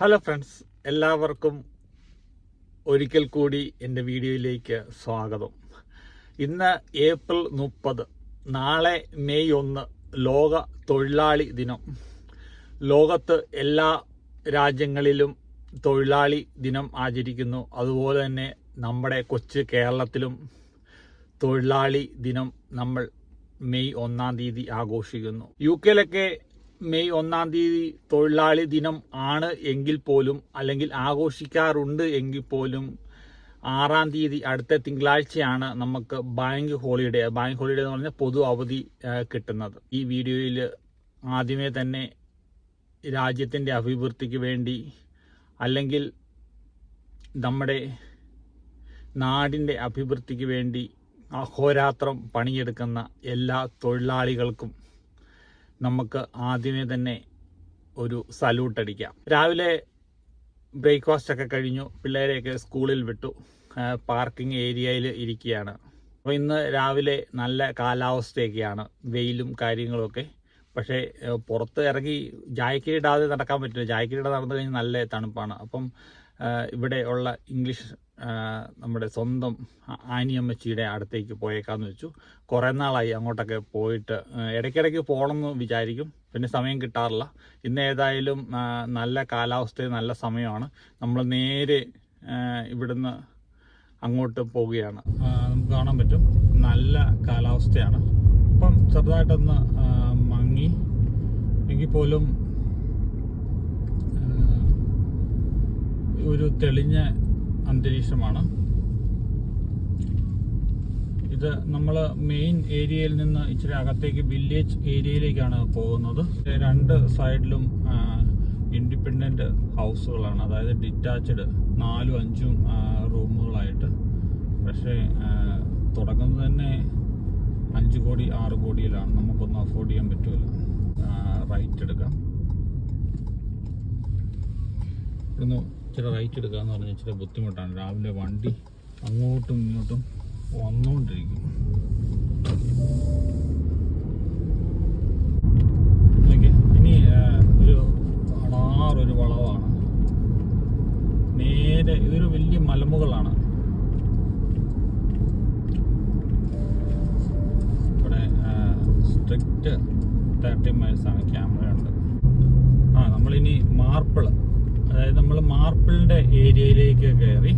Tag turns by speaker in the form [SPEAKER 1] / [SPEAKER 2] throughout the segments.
[SPEAKER 1] Hello friends എല്ലാവർക്കും ഒരിക്കൽ കൂടി എന്റെ വീഡിയോയിലേക്ക് സ്വാഗതം. ഇന്ന് ഏപ്രിൽ മുപ്പത് നാളെ മെയ് ഒന്ന് ലോക തൊഴിലാളി ദിനം. ലോകത്ത് എല്ലാ രാജ്യങ്ങളിലും തൊഴിലാളി ദിനം ആചരിക്കുന്നു. അതുപോലെ തന്നെ നമ്മുടെ കൊച്ചു കേരളത്തിലും തൊഴിലാളി ദിനം നമ്മൾ മെയ് ഒന്നാം തീയതി ആഘോഷിക്കുന്നു. യു കെയിലൊക്കെ മെയ് ഒന്നാം തീയതി തൊഴിലാളി ദിനം ആണ് എങ്കിൽ പോലും അല്ലെങ്കിൽ ആഘോഷിക്കാറുണ്ട് എങ്കിൽ പോലും ആറാം തീയതി അടുത്ത തിങ്കളാഴ്ചയാണ് നമുക്ക് ബാങ്ക് ഹോളിഡേ. ബാങ്ക് ഹോളിഡേ എന്ന് പറഞ്ഞാൽ പൊതു അവധി കിട്ടുന്നത്. ഈ വീഡിയോയിൽ ആദ്യമേ തന്നെ രാജ്യത്തിന്റെ അഭിവൃദ്ധിക്ക് വേണ്ടി അല്ലെങ്കിൽ നമ്മുടെ നാടിന്റെ അഭിവൃദ്ധിക്ക് വേണ്ടി അഹോരാത്രം പണിയെടുക്കുന്ന എല്ലാ തൊഴിലാളികൾക്കും നമുക്ക് ആദ്യമേ തന്നെ ഒരു സല്യൂട്ട് അടിക്കാം. രാവിലെ ബ്രേക്ക്ഫാസ്റ്റ് ഒക്കെ കഴിഞ്ഞു. പിള്ളേരെയൊക്കെ സ്കൂളിൽ വിട്ടു. പാർക്കിംഗ് ഏരിയയിൽ ഇരിക്കുകയാണ്. അപ്പോൾ ഇന്ന് രാവിലെ നല്ല കാലാവസ്ഥയൊക്കെയാണ്. വെയിലും കാര്യങ്ങളൊക്കെ പക്ഷേ പുറത്ത് ഇറങ്ങി ജാക്കറ്റ് ഇടാതെ നടക്കാൻ പറ്റില്ല. ജാക്കറ്റ് ഇടാതെ നടന്നു കഴിഞ്ഞാൽ നല്ല തണുപ്പാണ്. അപ്പം ഇവിടെ ഉള്ള ഇംഗ്ലീഷ് നമ്മുടെ സ്വന്തം ആനിയമ്മച്ചിയുടെ അടുത്തേക്ക് പോയേക്കാന്ന് വെച്ചു. കുറേ നാളായി അങ്ങോട്ടൊക്കെ പോയിട്ട് ഇടയ്ക്കിടയ്ക്ക് പോകണമെന്ന് വിചാരിക്കും. പിന്നെ സമയം കിട്ടാറില്ല. ഇന്ന് ഏതായാലും നല്ല കാലാവസ്ഥ നല്ല സമയമാണ്. നമ്മൾ നേരെ ഇവിടുന്ന് അങ്ങോട്ട് പോവുകയാണ്. നമുക്ക് കാണാൻ പറ്റും. നല്ല കാലാവസ്ഥയാണ്. അപ്പം ചെറുതായിട്ടൊന്ന് മങ്ങി. എങ്കിൽ പോലും ആ, ഒരു തെളിഞ്ഞ അന്തരീക്ഷമാണ്. ഇത് നമ്മൾ മെയിൻ ഏരിയയിൽ നിന്ന് ഇച്ചിരി അകത്തേക്ക് വില്ലേജ് ഏരിയയിലേക്കാണ് പോകുന്നത്. രണ്ട് സൈഡിലും ഇൻഡിപെൻഡന്റ് ഹൗസുകളാണ് അതായത് ഡിറ്റാച്ച്ഡ് നാലും അഞ്ചും റൂമുകളായിട്ട് പക്ഷേ തുടങ്ങുന്നത് തന്നെ അഞ്ച് കോടി ആറ് കോടിയിലാണ്. നമുക്കൊന്നും അഫോർഡ് ചെയ്യാൻ പറ്റില്ല റൈറ്റ് എടുക്കാം. ഇവിടുന്ന് ഇച്ചിരി റൈറ്റ് എടുക്കുക എന്ന് പറഞ്ഞാൽ ഇച്ചിരി ബുദ്ധിമുട്ടാണ്. രാവിലെ വണ്ടി അങ്ങോട്ടും ഇങ്ങോട്ടും വന്നുകൊണ്ടിരിക്കും നോക്കിയേ, ഇനി ഒരു അടാറൊരു വളവാണ്. നേരെ ഇതൊരു വലിയ മലമുകളാണ്. ഇവിടെ സ്ട്രിക്റ്റ് തേർട്ടി മൈൽസ് ആണ് ക്യാമറ ഉണ്ട് ആ നമ്മളിനി മാർപ്പിൾ അതായത് നമ്മൾ മാർപ്പിളിന്റെ ഏരിയയിലേക്ക് കയറി.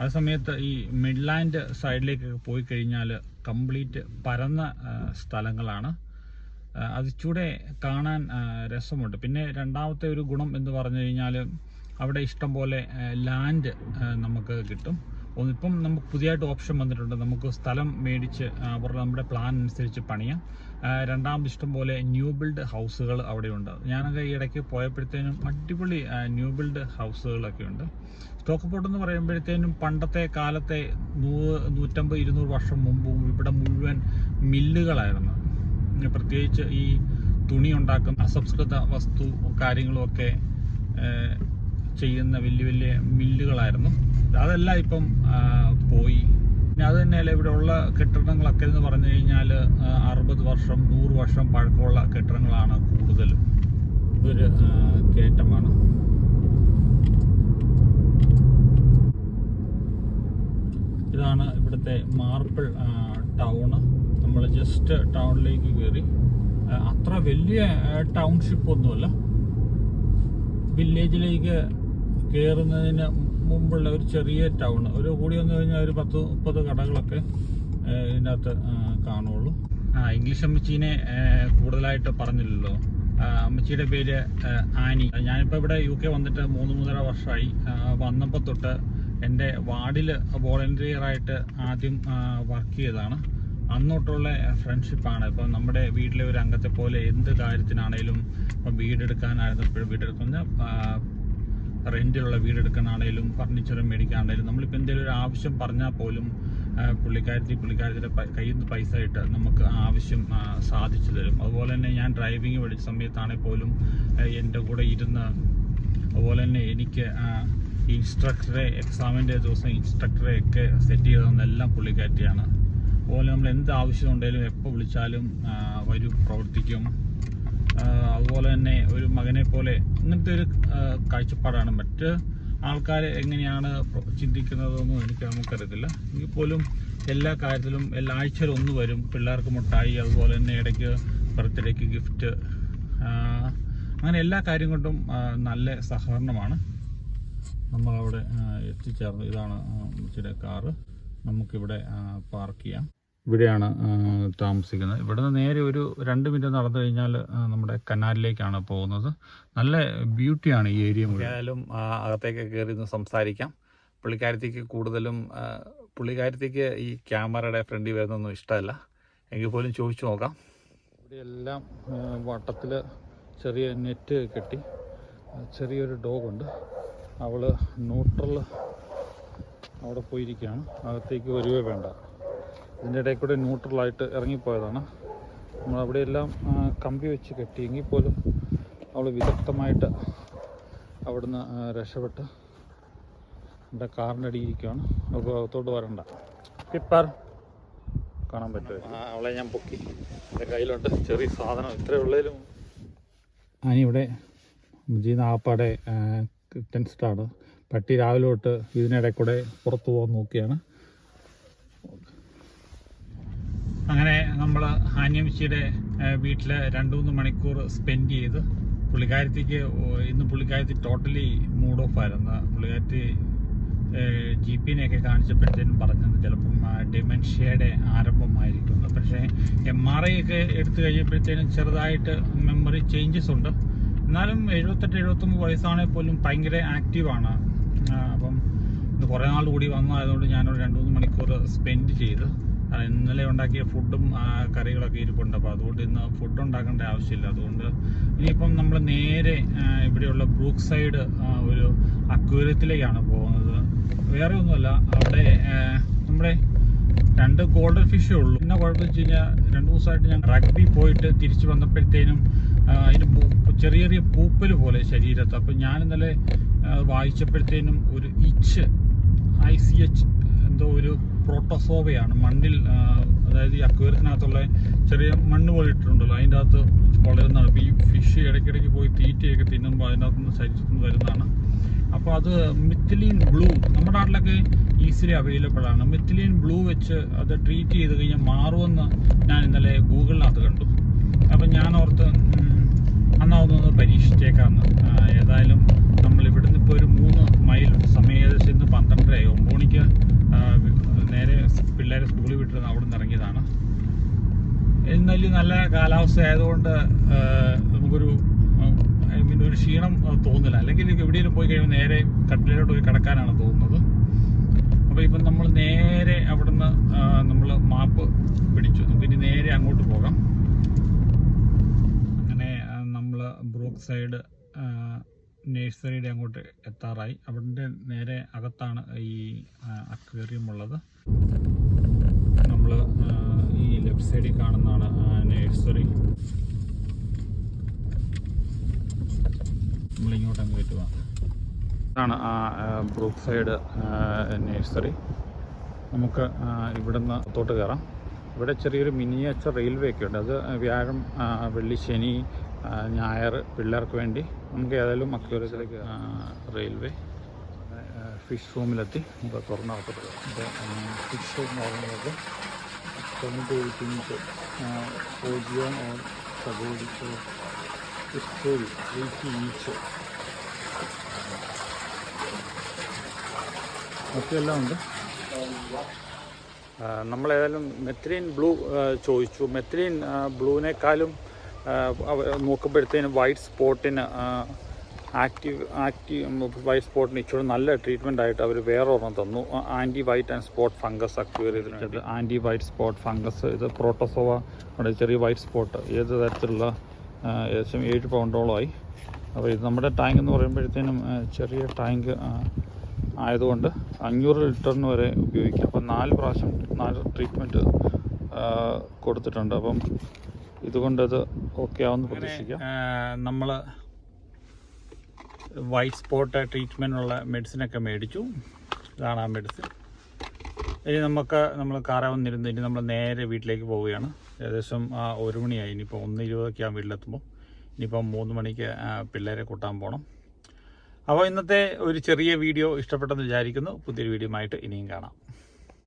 [SPEAKER 1] ആ സമയത്ത് ഈ മിഡ്ലാൻഡ് സൈഡിലേക്ക് പോയി കഴിഞ്ഞാൽ കംപ്ലീറ്റ് പരന്ന സ്ഥലങ്ങളാണ്. അത് അതിച്ചൂടെ കാണാൻ രസമുണ്ട്. പിന്നെ രണ്ടാമത്തെ ഒരു ഗുണം എന്ന് പറഞ്ഞു കഴിഞ്ഞാൽ അവിടെ ഇഷ്ടം പോലെ ലാൻഡ് നമുക്ക് കിട്ടും. ഒന്നിപ്പം നമുക്ക് പുതിയതായിട്ട് ഓപ്ഷൻ വന്നിട്ടുണ്ട്. നമുക്ക് സ്ഥലം മേടിച്ച് അവരുടെ നമ്മുടെ പ്ലാൻ അനുസരിച്ച് പണിയാം. രണ്ടാമത് ഇഷ്ടം പോലെ ന്യൂ ബിൽഡ് ഹൗസുകൾ അവിടെയുണ്ട്. ഞാനൊക്കെ ഈ ഇടയ്ക്ക് പോയപ്പോഴത്തേനും അടിപൊളി ന്യൂ ബിൽഡ് ഹൗസുകളൊക്കെ ഉണ്ട്. സ്റ്റോക്ക് പോട്ട് എന്ന് പറയുമ്പോഴത്തേനും പണ്ടത്തെ കാലത്തെ നൂ നൂറ്റമ്പത് ഇരുന്നൂറ് വർഷം മുമ്പും ഇവിടെ മുഴുവൻ മില്ലുകളായിരുന്നു. പ്രത്യേകിച്ച് ഈ തുണി ഉണ്ടാക്കുന്ന അസംസ്കൃത വസ്തു കാര്യങ്ങളുമൊക്കെ ചെയ്യുന്ന വലിയ വലിയ മില്ലുകളായിരുന്നു. അതെല്ലാം ഇപ്പം പോയി. പിന്നെ അത് തന്നെയല്ല ഇവിടെ ഉള്ള കെട്ടിടങ്ങളൊക്കെ എന്ന് പറഞ്ഞു കഴിഞ്ഞാൽ അറുപത് വർഷം നൂറ് വർഷം പഴക്കമുള്ള കെട്ടിടങ്ങളാണ് കൂടുതലും. ഇതൊരു കയറ്റമാണ് ഇതാണ് ഇവിടുത്തെ മാർപ്പിൾ ടൗണ്. നമ്മൾ ജസ്റ്റ് ടൗണിലേക്ക് കയറി. അത്ര വലിയ ടൗൺഷിപ്പ് ഒന്നുമല്ല. വില്ലേജിലേക്ക് കയറുന്നതിന് മുമ്പുള്ള ഒരു ചെറിയ ടൗൺ ഒരു കൂടി വന്നു കഴിഞ്ഞാൽ ഒരു പത്ത് മുപ്പത് കടകളൊക്കെ ഇതിനകത്ത് കാണുള്ളൂ. ആ ഇംഗ്ലീഷ് അമ്മച്ചീനെ കൂടുതലായിട്ട് പറഞ്ഞില്ലല്ലോ. അമ്മച്ചിയുടെ പേര് ആനി. ഞാനിപ്പോൾ ഇവിടെ യു കെ വന്നിട്ട് മൂന്ന് മൂന്നര വർഷമായി വന്നപ്പോൾ തൊട്ട് എന്റെ വാർഡിൽ വോളണ്ടിയറായിട്ട് ആദ്യം വർക്ക് ചെയ്തതാണ്. അന്നോട്ടുള്ള ഫ്രണ്ട്ഷിപ്പാണ് ഇപ്പം നമ്മുടെ വീട്ടിലെ ഒരു അംഗത്തെ പോലെ എന്ത് കാര്യത്തിനാണേലും ഇപ്പം വീടെടുക്കാനായിരുന്നു ഇപ്പോഴും വീടെടുക്കുന്ന റെന്റിലുള്ള വീടെടുക്കാനാണേലും ഫർണിച്ചർ മേടിക്കാനാണേലും നമ്മളിപ്പോൾ എന്തെങ്കിലും ഒരു ആവശ്യം പറഞ്ഞാൽ പോലും പുള്ളിക്കാരത്തി പുള്ളിക്കാരത്തിന്റെ കയ്യിൽ നിന്ന് പൈസ ഇട്ട് നമുക്ക് ആവശ്യം സാധിച്ചു തരും. അതുപോലെ തന്നെ ഞാൻ ഡ്രൈവിംഗ് പഠിച്ച സമയത്താണെങ്കിൽ പോലും എന്റെ കൂടെ ഇരുന്ന് അതുപോലെ തന്നെ എനിക്ക് ഇൻസ്ട്രക്ടറെ എക്സാമിന്റെ ദിവസം ഇൻസ്ട്രക്ടറെ ഒക്കെ സെറ്റ് ചെയ്തതെന്നെല്ലാം പുള്ളിക്കാരത്തിയാണ്. അതുപോലെ നമ്മൾ എന്ത് ആവശ്യം ഉണ്ടെങ്കിലും എപ്പോൾ വിളിച്ചാലും വരും പ്രവർത്തിക്കും. അതുപോലെ തന്നെ ഒരു മകനെ പോലെ ഇങ്ങനത്തെ ഒരു കാഴ്ചപ്പാടാണ്. മറ്റ് ആൾക്കാർ എങ്ങനെയാണ് ചിന്തിക്കുന്നതെന്നും എനിക്ക് നമുക്കറിയത്തില്ല. എങ്കിൽ പോലും എല്ലാ കാര്യത്തിലും എല്ലാ ആഴ്ചയിലും ഒന്ന് വരും. പിള്ളേർക്ക് മുട്ടായി അതുപോലെ തന്നെ ഇടയ്ക്ക് ബർത്ത്ഡേക്ക് ഗിഫ്റ്റ് അങ്ങനെ എല്ലാ കാര്യം കൊണ്ടും നല്ല സഹകരണമാണ്. നമ്മളവിടെ എത്തിച്ചേർന്നു ഇതാണ് ചില കാറ്. നമുക്കിവിടെ പാർക്ക് ചെയ്യാം. ഇവിടെയാണ് താമസിക്കുന്നത്. ഇവിടെ നിന്ന് നേരെ ഒരു രണ്ട് മിനിറ്റ് നടന്നു കഴിഞ്ഞാൽ നമ്മുടെ കനാലിലേക്കാണ് പോകുന്നത്. നല്ല ബ്യൂട്ടിയാണ് ഈ ഏരിയ മുഴുവൻ. അകത്തേക്ക് കയറി ഒന്ന് സംസാരിക്കാം. പുള്ളിക്കാരത്തേക്ക് കൂടുതലും പുള്ളിക്കാരത്തേക്ക് ഈ ക്യാമറയുടെ ഫ്രണ്ടിൽ വരുന്നൊന്നും ഇഷ്ടമല്ല. എങ്കിൽ പോലും ചോദിച്ചു നോക്കാം. ഇവിടെ എല്ലാം വട്ടത്തിൽ ചെറിയ നെറ്റ് കെട്ടി ചെറിയൊരു ഡോഗുണ്ട്. അവൾ ന്യൂട്രൽ അവിടെ പോയിരിക്കുകയാണ്. അകത്തേക്ക് വരുവേ വേണ്ട. ഇതിന്റെ ഇടയിൽ കൂടെ ന്യൂട്രലായിട്ട് ഇറങ്ങിപ്പോയതാണ്. നമ്മൾ അവിടെയെല്ലാം എല്ലാം കമ്പി വെച്ച് കെട്ടി. എങ്കിൽ പോലും അവൾ വിദഗ്ധമായിട്ട് അവിടുന്ന് രക്ഷപ്പെട്ട് എന്റെ കാറിന്റെ അടിയിരിക്കുകയാണ് അപ്പോൾ അകത്തോട്ട് വരണ്ട പിപ്പാർ കാണാൻ പറ്റുമോ? അവളെ ഞാൻ പൊക്കി. എന്റെ കയ്യിലുണ്ട്. ചെറിയ സാധനം. ഇത്രേ ഉള്ളതിലും ഞാനിവിടെ ജീന ആപ്പാടെ ടെൻസ്റ്റാണ്. പട്ടി രാവിലെ തൊട്ട് ഇതിനിടെ കൂടെ പുറത്തു പോകാൻ നോക്കിയാണ്. അങ്ങനെ നമ്മൾ ഹാന്യമിച്ചിയുടെ വീട്ടിൽ രണ്ട് മൂന്ന് മണിക്കൂർ സ്പെൻഡ് ചെയ്ത് പുള്ളിക്കാരത്തേക്ക് ഇന്ന് പുള്ളിക്കാരത്തി ടോട്ടലി മൂഡ് ഓഫ് ആയിരുന്നു. പുള്ളിക്കാരത്തി ജി പിനെയൊക്കെ കാണിച്ചപ്പോഴത്തേനും പറഞ്ഞത് ചിലപ്പം ഡിമെൻഷ്യയുടെ ആരംഭമായിരിക്കും. പക്ഷേ എം ആർ ഐ ഒക്കെ എടുത്തു കഴിയുമ്പോഴത്തേനും ചെറുതായിട്ട് മെമ്മറി ചേഞ്ചസ് ഉണ്ട്. എന്നാലും എഴുപത്തെട്ട് എഴുപത്തൊമ്പത് വയസ്സാണെങ്കിൽ പോലും ഭയങ്കര ആക്റ്റീവാണ് അപ്പം കുറേ നാൾ കൂടി വന്നതായതുകൊണ്ട് ഞാനൊരു രണ്ട് മൂന്ന് മണിക്കൂർ സ്പെൻഡ് ചെയ്ത് ഇന്നലെ ഉണ്ടാക്കിയ ഫുഡും കറികളൊക്കെ ഇരിപ്പുണ്ട്. അപ്പോൾ അതുകൊണ്ട് ഇന്ന് ഫുഡ് ഉണ്ടാക്കേണ്ട ആവശ്യമില്ല. അതുകൊണ്ട് ഇനിയിപ്പം നമ്മൾ നേരെ ഇവിടെയുള്ള ബ്രൂക്ക് സൈഡ് ഒരു അക്വേറിയത്തിലേക്കാണ് പോകുന്നത്. വേറെ ഒന്നുമല്ല അവിടെ നമ്മുടെ രണ്ട് ഗോൾഡൻ ഫിഷേ ഉള്ളൂ. പിന്നെ കുഴപ്പം വെച്ച് കഴിഞ്ഞാൽ രണ്ട് ദിവസമായിട്ട് ഞാൻ റഗ്ബി പോയിട്ട് തിരിച്ചു വന്നപ്പോഴത്തേനും അതിന് ചെറിയ ചെറിയ പൂപ്പൽ പോലെ ശരീരത്ത്. അപ്പം ഞാൻ ഇന്നലെ വായിച്ചപ്പോഴത്തേനും ഒരു ഇച്ച് ഐ സി എച്ച് എന്തോ ഒരു പ്രോട്ടോസോവയാണ് മണ്ണിൽ അതായത് ഈ അക്വേറിയത്തിനകത്തുള്ള ചെറിയ മണ്ണ് പോലെ ഇട്ടിട്ടുണ്ടല്ലോ. അതിന്റെ അകത്ത് വളരുന്നതാണ്. ഇപ്പോൾ ഈ ഫിഷ് ഇടയ്ക്കിടയ്ക്ക് പോയി തീറ്റയൊക്കെ തിന്നുമ്പോൾ അതിനകത്ത് നിന്ന് ശരീരത്തിൽ നിന്ന് വരുന്നതാണ്. അപ്പോൾ അത് മിത്തിലീൻ ബ്ലൂ നമ്മുടെ നാട്ടിലൊക്കെ ഈസിലി അവൈലബിൾ ആണ്. മിത്തിലീൻ ബ്ലൂ വെച്ച് അത് ട്രീറ്റ് ചെയ്ത് കഴിഞ്ഞാൽ മാറുമെന്ന് ഞാൻ ഇന്നലെ ഗൂഗിളിനകത്ത് കണ്ടു. അപ്പം ഞാൻ ഓർത്ത് അന്നാവുന്ന അന്നാ പരീക്ഷിച്ചേക്കാന്ന് ഏതായാലും നമ്മൾ ഇവിടുന്ന് ഇപ്പോൾ ഒരു മൂന്ന് മൈൽ സമയം ഏകദേശം ഇന്ന് പന്ത്രണ്ടരയായി. ഒമ്പോണിക്ക് നേരെ പിള്ളേരെ സ്കൂളിൽ വിട്ടിരുന്ന അവിടെ നിന്ന് ഇറങ്ങിയതാണ്. എന്നാലും നല്ല കാലാവസ്ഥ ആയതുകൊണ്ട് നമുക്കൊരു മീൻ ഒരു ക്ഷീണം തോന്നില്ല. അല്ലെങ്കിൽ എവിടെയെങ്കിലും പോയി കഴിയുമ്പോൾ നേരെ കട്ടിലോട്ട് പോയി കിടക്കാനാണ് തോന്നുന്നത്. അപ്പോൾ ഇപ്പം നമ്മൾ നേരെ അവിടുന്ന് നമ്മൾ മാപ്പ് പിടിച്ചു. നമുക്ക് നേരെ അങ്ങോട്ട് പോകാം. അങ്ങനെ നമ്മൾ ബ്രോക്ക് സൈഡ് നേഴ്സറിയുടെ അങ്ങോട്ട് എത്താറായി. അവിടെ നേരെ അകത്താണ് ഈ അക്വേറിയം ഉള്ളത് നമ്മൾ ഈ ലെഫ്റ്റ് സൈഡിൽ കാണുന്നതാണ് നേഴ്സറി. നമ്മളിങ്ങോട്ട് അങ്ങ് പറ്റുക ഇതാണ് ആ ബ്രൂക്ക് സൈഡ് നേഴ്സറി. നമുക്ക് ഇവിടെ ഇവിടുന്ന് തൊട്ട് കയറാം. ഇവിടെ ചെറിയൊരു മിനിയേച്ചർ റെയിൽവേ ഒക്കെ ഉണ്ട്. അത് വ്യാഴം വെള്ളി ശനി ഞായർ പിള്ളേർക്ക് വേണ്ടി നമുക്ക് ഏതായാലും അക്യൂരത്തിലേക്ക് റെയിൽവേ ഫിഷ് റൂമിലെത്തി. നമുക്ക് തുറന്നകത്തോട്ട് ഫിഷ് റൂം പറയുന്നത് തൊണ്ണൂറ്റി ഇഞ്ച് പൂജ്യം ഓർ സബോഡി ഫിഷ് എയ്റ്റി ഇഞ്ച് മറ്റെല്ലാം ഉണ്ട്. നമ്മൾ ഏതായാലും മെത്രീൻ ബ്ലൂ ചോദിച്ചു. മെത്രീൻ ബ്ലൂവിനേക്കാളും നോക്കുമ്പോഴത്തേനും വൈറ്റ് സ്പോട്ടിന് ആക്റ്റീവ് ആക്റ്റീവ് വൈറ്റ് സ്പോട്ടിന് ഇച്ചിരി നല്ല ട്രീറ്റ്മെന്റ് ആയിട്ട് അവർ വേറെ ഒരെണ്ണം തന്നു anti white and spot fungus occur ചെയ്തിട്ടുണ്ട്. ആന്റി വൈറ്റ് സ്പോട്ട് ഫംഗസ് ഇത് പ്രോട്ടോസോവ അവിടെ ചെറിയ വൈറ്റ് സ്പോട്ട് ഏത് തരത്തിലുള്ള ഏകദേശം ഏഴ് പൗണ്ടോളമായി. അപ്പോൾ ഇത് നമ്മുടെ ടാങ്ക് എന്ന് പറയുമ്പോഴത്തേനും ചെറിയ ടാങ്ക് ആയതുകൊണ്ട് അഞ്ഞൂറ് ലിറ്ററിന് വരെ ഉപയോഗിക്കാം. അപ്പം നാല് പ്രാവശ്യം നാല് ട്രീറ്റ്മെന്റ് കൊടുത്തിട്ടുണ്ട്. അപ്പം ഇതുകൊണ്ടത് ഓക്കെ ആവുമെന്ന് പ്രതീക്ഷിക്കാം. നമ്മൾ വൈറ്റ് സ്പോട്ട് ട്രീറ്റ്മെന്റിനുള്ള മെഡിസിനൊക്കെ മേടിച്ചു. ഇതാണ് ആ മെഡിസിൻ ഇനി നമുക്ക് നമ്മൾ കാറ വന്നിരുന്ന്. ഇനി നമ്മൾ നേരെ വീട്ടിലേക്ക് പോവുകയാണ്. ഏകദേശം ആ ഒരു മണിയായി. ഇനിയിപ്പോൾ ഒന്ന് ഇരുപതൊക്കെ ആകും വീട്ടിലെത്തുമ്പോൾ ഇനിയിപ്പോൾ മൂന്ന് മണിക്ക് ആ, പിള്ളേരെ കൂട്ടാൻ പോകണം അപ്പോൾ ഇന്നത്തെ ഒരു ചെറിയ വീഡിയോ ഇഷ്ടപ്പെട്ടെന്ന് വിചാരിക്കുന്നു. പുതിയൊരു വീഡിയോ ആയിട്ട് ഇനിയും കാണാം.